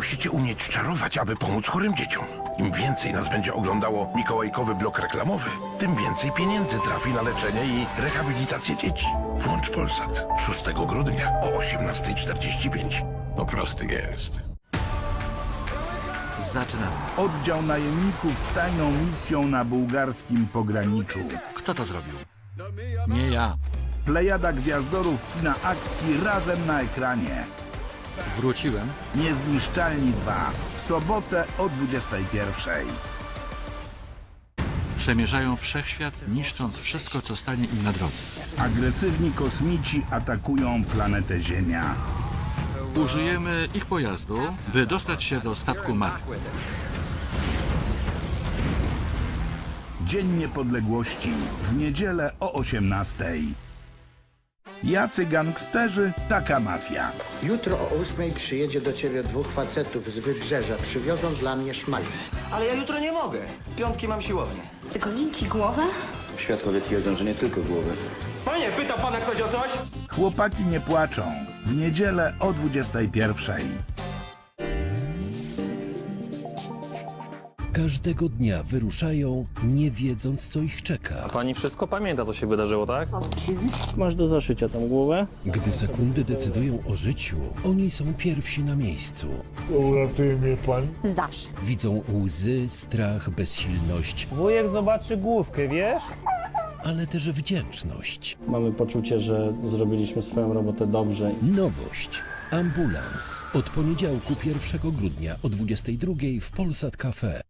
musicie umieć czarować, aby pomóc chorym dzieciom. Im więcej nas będzie oglądało mikołajkowy blok reklamowy, tym więcej pieniędzy trafi na leczenie i rehabilitację dzieci. Włącz Polsat 6 grudnia o 18.45. To prosty jest. Zaczynamy. Oddział najemników z tajną misją na bułgarskim pograniczu. Kto to zrobił? Nie ja. Plejada gwiazdorów kina akcji razem na ekranie. Wróciłem. Niezniszczalni 2 w sobotę o 21.00. Przemierzają wszechświat, niszcząc wszystko, co stanie im na drodze. Agresywni kosmici atakują planetę Ziemia. Użyjemy ich pojazdu, by dostać się do statku matki. Dzień Niepodległości w niedzielę o 18.00. Jacy gangsterzy, taka mafia. Jutro o ósmej przyjedzie do ciebie dwóch facetów z wybrzeża. Przywiozą dla mnie szmal. Ale ja jutro nie mogę. W piątki mam siłownię. Wygolić ci głowę? Świadkowie twierdzą, że nie tylko głowy. Panie, pytał pana ktoś o coś? Chłopaki nie płaczą. W niedzielę o 21.00. Każdego dnia wyruszają, nie wiedząc, co ich czeka. Pani wszystko pamięta, co się wydarzyło, tak? Masz do zaszycia tą głowę. Gdy sekundy decydują o życiu, oni są pierwsi na miejscu. Uratuje mnie pan? Zawsze. Widzą łzy, strach, bezsilność, Wujek zobaczy główkę, wiesz? ale też wdzięczność. Mamy poczucie, że zrobiliśmy swoją robotę dobrze. Nowość. Ambulans. Od poniedziałku 1 grudnia o 22 w Polsat Cafe.